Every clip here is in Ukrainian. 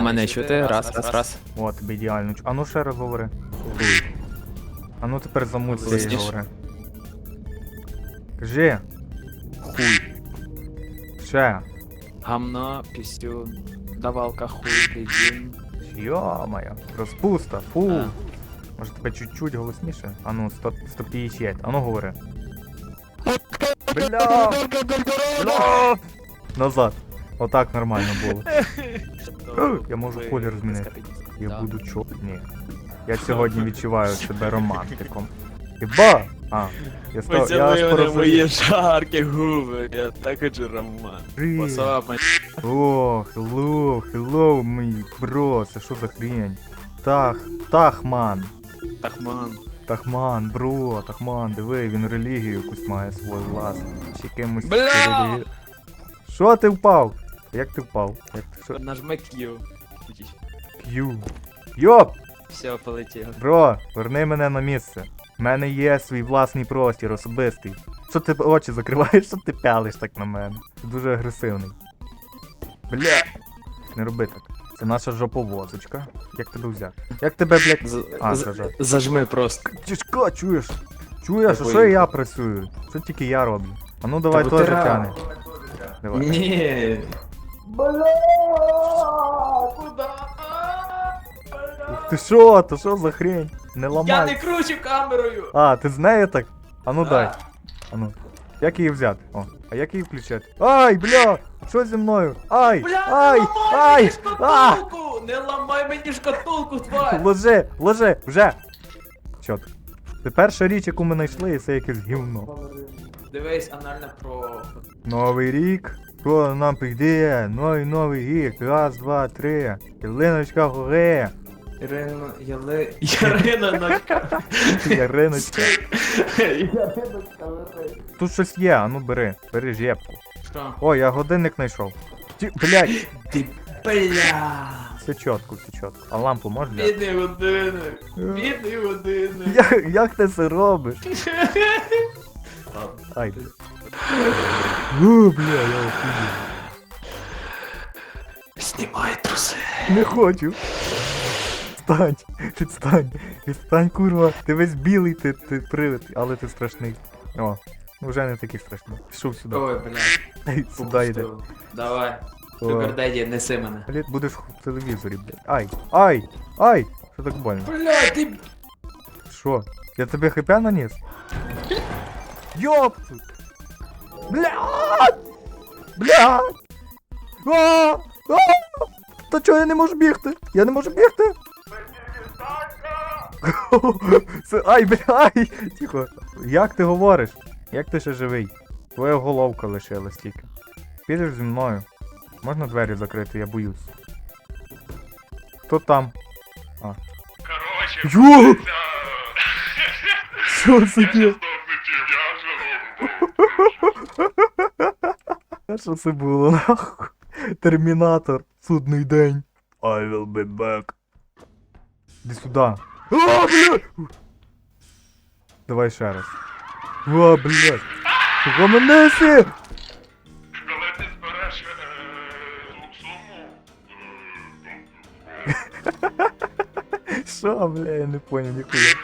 Мене чути? Раз, раз, раз. О, тобі ідеально. А ну ще раз говори. А ну тепер замуться і Голосніше. говори. Кажи. Хуй. Ще. Гамно, пісюн, давалка, хуй, підін. Йо-моє. Розпуста. Фу. А. Може тебе чуть-чуть голосніше? А ну, 100, 150. А ну говори. Бля! Бля! Назад. Отак нормально було. Я можу колір змінити. Я Да. буду чо. Ні. Я сьогодні відчуваю себе романтиком. Хіба? А, я став. Я аж порозумів. жаркі губи, я так хочу роман. Привіт. Посапай. О, hello, hello, мій бро, це що за хрень? Тах, Тахман. Тахман. Тахман, бро, Тахман, диви, він релігію якусь має свою власну. Чи якимось Бля! Що ти впав? Як ти впав? Як ти що? Нажми Q. Q. Йоп! Все, полетіло. Бро, верни мене на місце. У мене є свій власний простір, особистий. Що ти очі закриваєш, що ти пялиш так на мене? Ти дуже агресивний. Бля! Не роби так. Це наша жоповозочка. Як тебе взяти? Як тебе, блядь. З- А, з- це. Зажми просто. Тяжко, чуєш? Чуєш, а що я працюю? Що тільки я роблю? А ну давай Та теж витирай. тяни. Давай. Ні. Ух ти що? То що за хрень? Не Я ламай. не кручу камерою. А, ти з так? А ну дай. А ну. Як її взяти? О, а як її включати? Ай, бля! Що зі мною? Ай! Бля, ай! не ламай ай! мені А! шкатулку! Не ламай мені шкатулку, тварь! Ложи, ложи, вже! Чот. Це перша річ, яку ми знайшли, і це якесь гівно. Дивись, анальна про... Новий рік. Скоро нам прийде. Новий новий рік. Раз, два, три. Ялиночка горе. Ірина... Яли... Ярина на... Яриночка. Яриночка. Тут щось є, а ну бери. Бери жепку. Що? О, я годинник знайшов. Ті, блядь, Ти бля! все чітко, все чітко. А лампу можеш взяти? Бідний годинник! Бідний годинник! Як, як ти це робиш? Ай. О, бля, я офігів. Знімай труси! Не хочу. Встань, відстань, відстань, курва. Ти весь білий, ти, ти привид, але ти страшний. О, ну вже не такий страшний. Пішов сюди. Ой, бля. Ай, сюди йде. Давай. О. Супердеді, неси мене. Блін, будеш в телевізорі, блядь. Ай, ай, ай! Що так больно? Бля, ти... Що? Я тобі хп наніс? Йоп! Блядь! Блядь! А! А! Та чого я не можу бігти? Я не можу бігти? Це, ай, бля, ай! Тихо. Як ти говориш? Як ти ще живий? Твоя головка лишилась тільки. Підеш зі мною. Можна двері закрити, я боюсь. Хто там? А. Короче, Йо! це... Що це Я таке? щас довбитів, я ж Що це було, нахуй? Термінатор, судний день. I will be back. Іди сюди. А, блядь! Давай ще раз. О, блядь. Гомонеси! Коли ти збереш е, суму, е, Що, бля, я не понял ніхуя.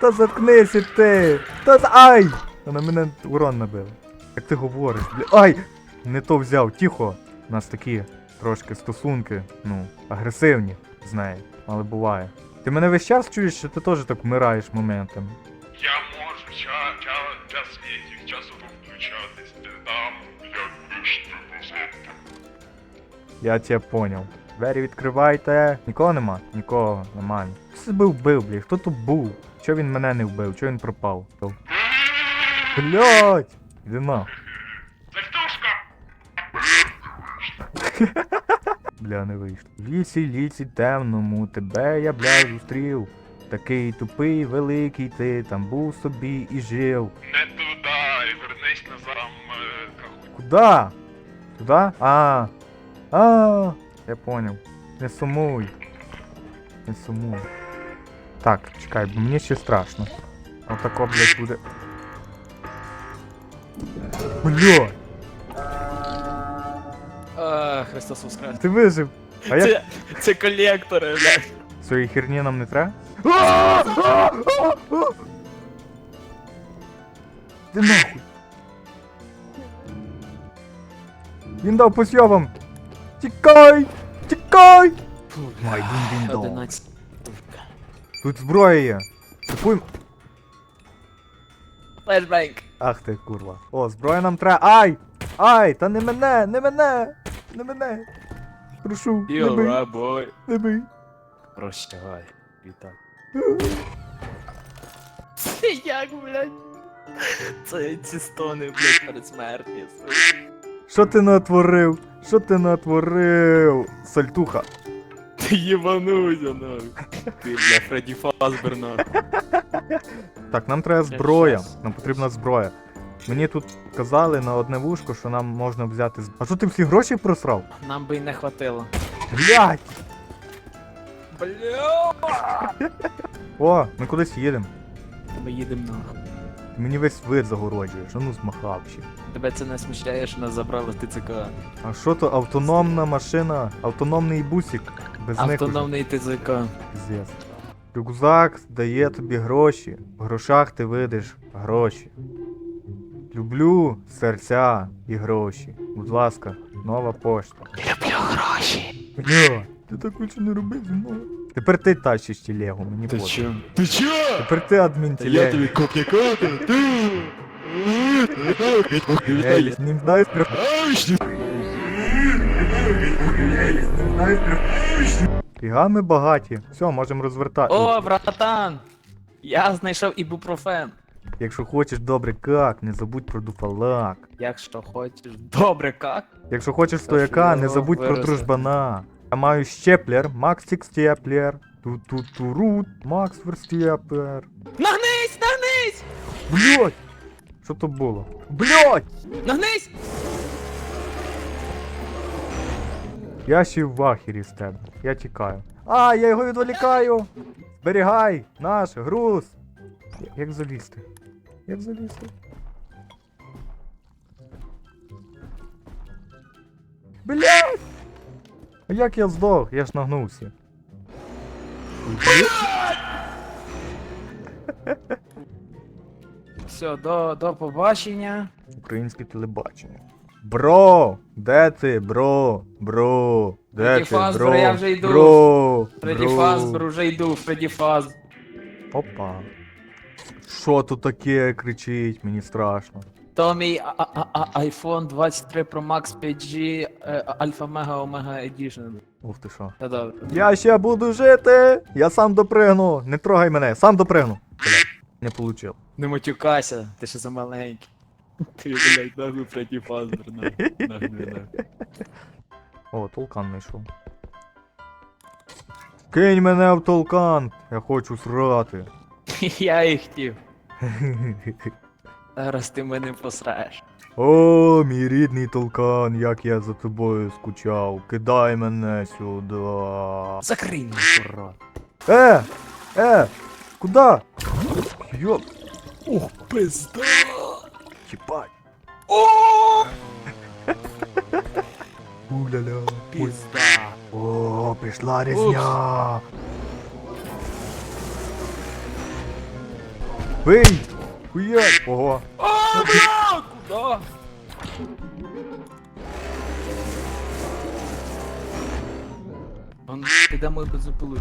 Та заткнися ти! Та з- ай! Вона мене урон набила. Як ти говориш, бля. Ай! Не то взяв, тихо. У нас такі трошки стосунки, ну, агресивні з нею, але буває. Ти мене весь час чуєш, що ти теж так вмираєш моментами. я можу ча, ча, час світів, часу включатись, ти там, як ти. Я тебе понял. Двері відкривайте. Нікого нема? Нікого, нормально. Хто себе вбив, блядь? Хто тут був? Чого він мене не вбив? Чого він пропав? Блять! Іди на. Вертушка! Бля, не вийшло. В лісі, лісі темному, тебе я, бля, зустрів. Такий тупий, великий ти там був собі і жив. Не туди, вернись назад, е. Куда? Туда? А. А. Я понял. Не сумуй. Не сумуй. Так, чекай, бо мені ще страшно. Отако, блядь, буде. Бля, А, Христос воскрес. ти вижив. А як Це, це колектори, блядь. цієї херні нам не треба? Ти нахуй. Він дав по сьобам. Тікай! Тікай! Ай, дин-дин-дон. 11. Тут зброя є. Купуй. Флешбенк. Ах ти курва. О, зброя нам треба. Ай! Ай! Та не мене! Не мене! Не мене! Прошу, не бий, right, boy. не бий. Прощавай. Вітак. Це як, блядь? Це ці стони, блядь, перед смертю. Що ти натворив? Що ти натворив? Сальтуха. Ти єбануся, нахуй. Ти, бля, Фредді Фазбер, нахуй. Так, нам треба зброя. Нам потрібна зброя. Мені тут казали на одне вушко, що нам можна взяти з. А що ти всі гроші просрав? Нам би й не хватило. Блять! Бля! О, ми кудись їдемо. Ми їдемо нахуй. Ти мені весь вид загороджуєш, а ну змахав ще. Тебе це не смущає, що нас забрали в ТЦК. А що то автономна машина, автономний бусик. Без Автономний піздець. Рюкзак дає тобі гроші. В грошах ти видиш гроші. Люблю серця і гроші. Будь ласка, нова пошта. Люблю гроші. Бля, ти так більше не роби зі мною. Тепер ти тащиш телегу, мені Ти пофіг. чо? Ти чо? Тепер ти адмін телеги. копняка, ти! Ей, з ним знаєш прям. Фіга ми багаті. Все, можемо розвертати. О, братан! Я знайшов ібупрофен. Якщо хочеш добре как, не забудь про дуфалак. Якщо хочеш. Добре, как? Якщо хочеш стояка, не забудь про дружбана. Я маю щеплер, Максик степлер. Ту-ту-ту-рут, Макс верстеплер. Нагнись! Нагнись! Блять! Що то було? Блять! Нагнись! Я ще в вахері з тебе. Я тікаю. А, я його відволікаю! Зберігай! Наш груз! Як залізти? Як залізти? Блять! А як я здох? Я ж нагнувся. Все, до, до побачення. Українське телебачення. Бро! Де ти, бро? Бро? Де ти, Фазбер, бро? я вже йду. Бро! Фредді бро. Фазбер уже йду, Фредді Фаз. Опа. Що тут таке кричить? Мені страшно. То мій а- а- а- iPhone 23 Pro Max 5G е, Alpha Mega Omega Edition. Ух ти що. Та добре. Я ще буду жити! Я сам допригну! Не трогай мене, сам допригну! Не получив. Не матюкайся, ти ще замаленький. Ти, блядь, нахуй Фазбер, нахуй, нахуй, нахуй. О, толкан знайшов. Кинь мене в толкан! Я хочу срати. Я і хотів. Зараз ти мене посраєш. О, мій рідний толкан, як я за тобою скучав. Кидай мене сюди. Закрий мені рот. Е! Е! Куда? Йоп, Ух, пизда! О, Уля-ля. Пизда! О, пішла різня. Бий! Хуяк! Ого! О, бля! Куда? Он, ти де мою бензопилу?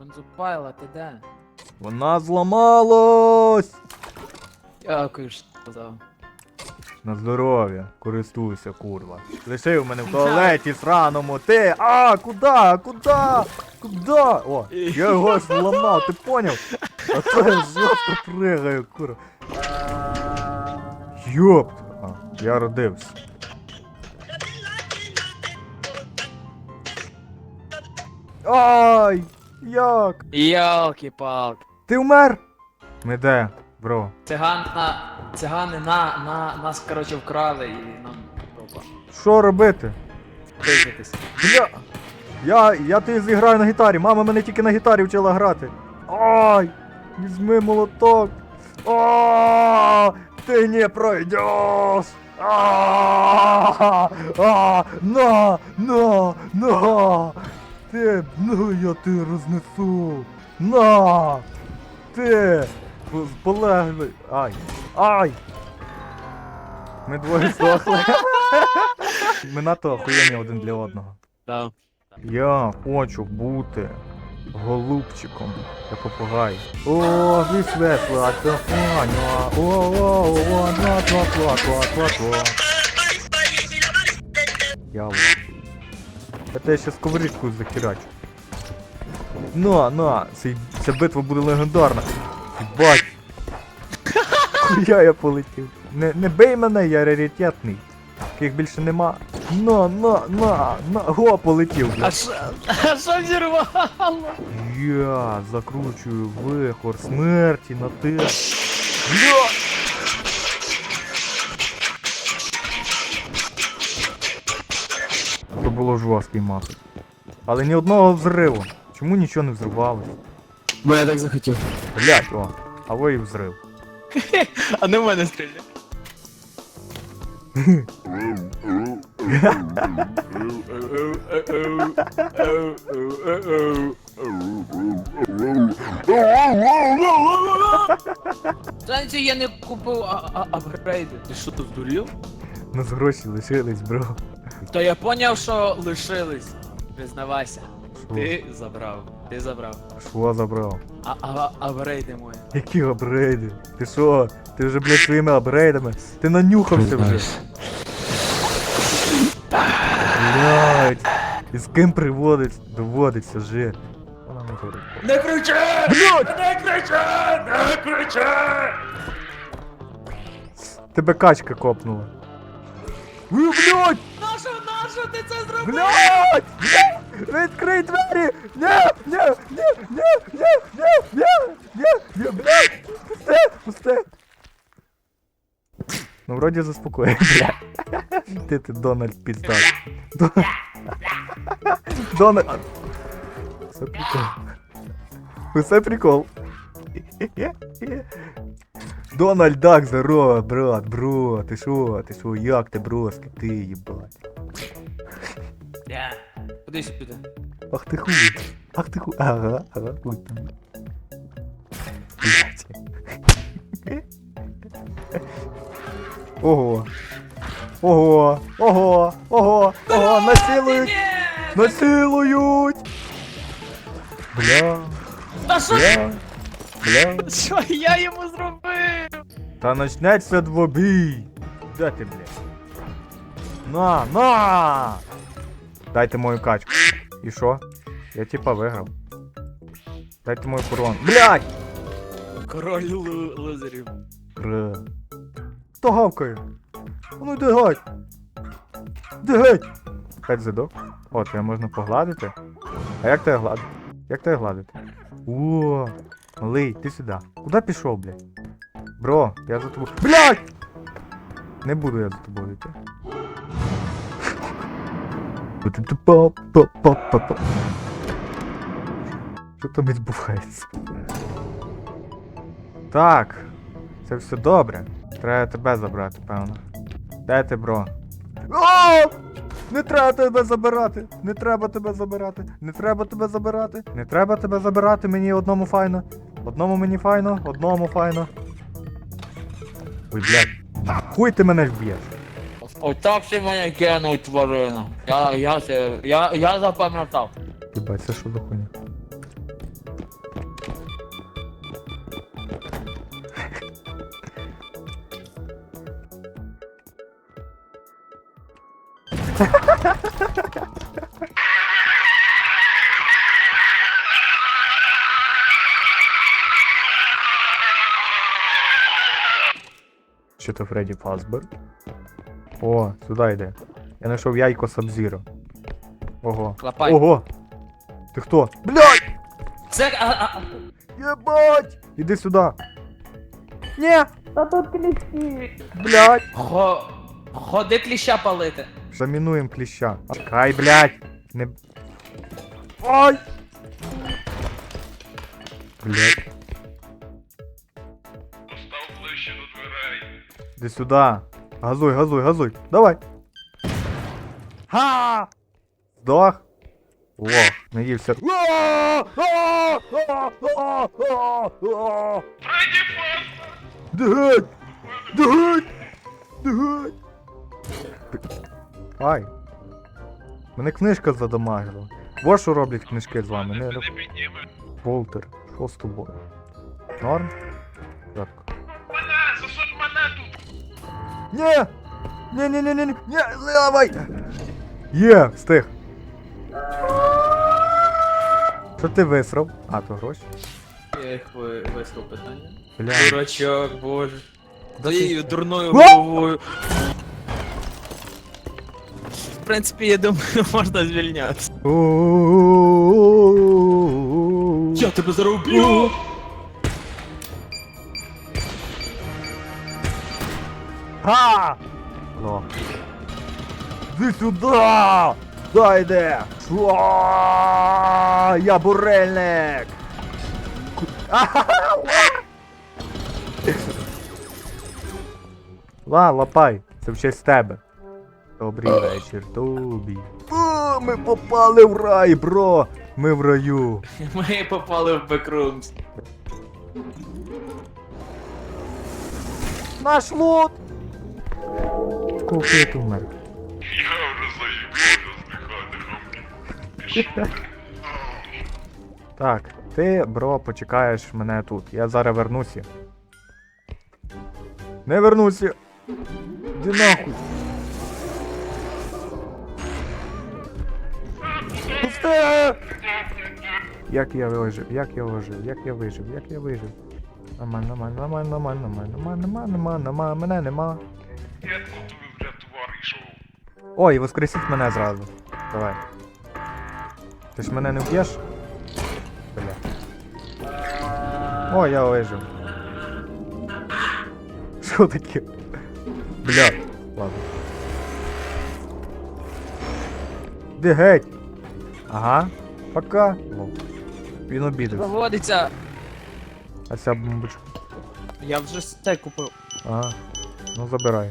Бензопайла, ти де? Вона зламалась! Дякую, що сказав. На здоров'я, користуйся, курва. Лишив мене в туалеті сраному. Ти! А, куда? Куда? Куда? О, я його зламав, ти поняв? А це я жорстко пригаю, курва. Йоп! А, я родився. Ай! Як? Ялки-палки. Ти вмер? Ми де, бро? Циган на... Цигани на, на, нас, короче, вкрали і нам опа. Що робити? Пиздитись. Бля! Я, я ти зіграю на гітарі. Мама мене тільки на гітарі вчила грати. Ай! Візьми молоток. А, ти не пройдеш! А, а, на, на, на, Ти, ну я ти рознесу. На! Ти! Полегли. Ай! Ай! Ми двоє здохли. Ми надто охуєнні один для одного. Да. Я хочу бути голубчиком, як попугай. О, весь весла, Фаня. О, о, о, два, два, два, два, два, два. Я. Это я ще сковорідку захерачу. На, на, ця битва буде легендарна. Бать. Хуя я полетів. Не, не бей мене, я раритетний. Таких більше нема. На, на, на, на, го, полетів, бля. А що? А що зірвало? Я закручую вихор смерті на те. Бля! Це було жорсткий мат. Але ні одного взриву. Чому нічого не взривалося? Бо я так захотів. Блять, о, а ви і взрив. А не в мене стріляє. Санці я не купив а- а- апгрейди. Ти що тут здурів? У нас гроші лишились, бро. То я поняв, що лишились. Признавайся. Шо? Ти забрав. Ти забрав. Шо забрав? А, а апгрейди мої. Які апгрейди? Ти що? Ти вже, блядь, своїми апгрейдами? Ти нанюхався вже. Блядь. І з ким приводиться, доводиться. Вона не говорить. Не кричи! Блядь! Не кричи! Не кричи! Тебе качка копнула. Ви, блядь! Нащо, нащо ти це зробив? Блядь! Відкрий двері! Ні! Ні! Ні! Ні! Ні! Ні! Ні! Ні! Ні! Блядь! Пусти! Пусти! Ну, вроді заспокоїв, блядь. Ти ти Дональд піздак. Дон- Дональд. Це прикол. Усе прикол. Дональд Дак, здорово, брат, бро, ти шо, ти шо, як ти, броски, ти їбать. Куди сюди? Ах ты хуй. Ах ты хуй. Ага, ага, хуй там. Ого. Ого. Ого. Ого. Ого. Насилують. Насилують. Бля. А що? Бля. Бля. Що я йому зробив? Та начнеться двобій. Де ти, блядь? На, на! Дайте мою качку. І що? Я типа виграв. Дайте мою корону. Блядь! Король лу- лузерів. Р. Хто гавкає? Ну йди геть! Йди геть! Хай задок. О, тебе можна погладити. А як тебе гладити? Як тебе гладити? О, малий, ти сюди. Куди пішов, блядь? Бро, я за тобою. Блядь! Не буду я за тобою йти. Що там відбувається? Так, це все добре. Треба тебе забрати, певно. Де ти, бро? О! Не треба тебе забирати! Не треба тебе забирати! Не треба тебе забирати! Не треба тебе забирати, мені одному файно. Одному мені файно, одному файно. Ой, блядь. Хуй ти мене вб'єш. Отак ти мене кинув, тварина. Я, я, це- я, я запам'ятав. Єбать, це що за хуйня? Що то Фредді Фазбер? О, сюди йде. Я знайшов яйко Сабзіро. Ого. Лапай. Ого! Ти хто? Блядь! Це. А, а, Єбать! Іди сюди. Ні! Та тут кліщі. Блядь! Хо... Ходи кліща палити. Замінуємо кліща. Чекай, блядь! Не. Ой! Блядь, Постав ближче до дверей. іди сюди. Газуй, газуй, газуй. Давай. Ха! Здох. О, наївся. Фредді Фазбер! Дгать! Дгать! Дгать! Ай. Мене книжка задамажила. Во що роблять книжки з вами? Не. Волтер, що з тобою? Норм? Ні! Ні, ні, ні, ні, ні, ні, давай! Є, встиг. Що ти висрав? А, то гроші? Я їх ви- вислав питання. Бля. Дурачок, боже. Да Твоєю дурною головою. В принципі, я думаю, можна звільнятися. Я тебе заруб'ю! Ха! Ло. Іди сюди! Дай де! Шо? Я бурельник! Ла, лапай, це в честь тебе. Добрий вечір тобі. О, ми попали в рай, бро! Ми в раю. Ми попали в бекрумс. Наш лот! Сколько я умер? Я вже заїбався. Так, ти, бро, почекаєш мене тут. Я зараз вернуся. Не вернуся. Іди нахуй. Пусти! Як я вижив, як я вижив, як я вижив, як я вижив. Нормально, нормально, нормально, нормально, нормально, нормально, нормально, нормально, мене нема. Я тут. Ой, воскресіть мене зразу. Давай. Ти ж мене не вб'єш? Бля. О, я вижив. Що таке? Бля. Ладно. Де геть? Ага. Пока. О. Він обідався. Проводиться. А ця бомбочка. Я вже це купив. Ага. Ну забирай.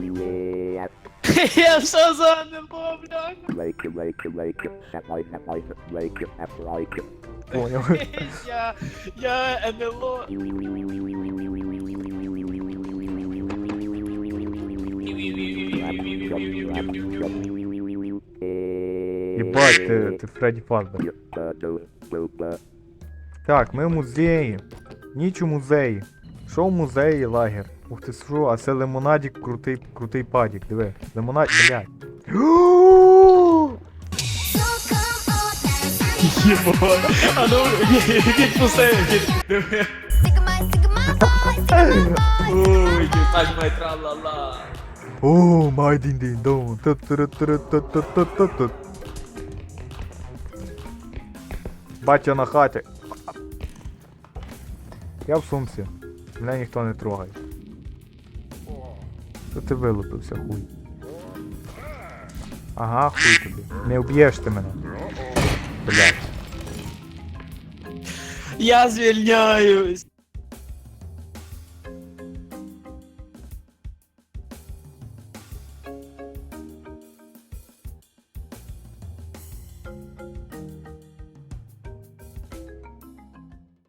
Я, я НЛО. Єбать, ти, ти Фредді Фазбер. Так, ми в музеї. Ніч у музеї. Що в музеї лагер? Ух ти що, а це лимонадік крутий, крутий падік, диви. Лимонад, блядь. Єбать. А ну, відпусти, відпусти. Ой, єбать, май тра-ла-ла. О, май дін дін дон. Батя на хаті. Я в сумці. Мене ніхто не трогає. Що ти вилупився, хуй? Ага, хуй тобі. Не вб'єш ти мене. Блядь. Я звільняюсь.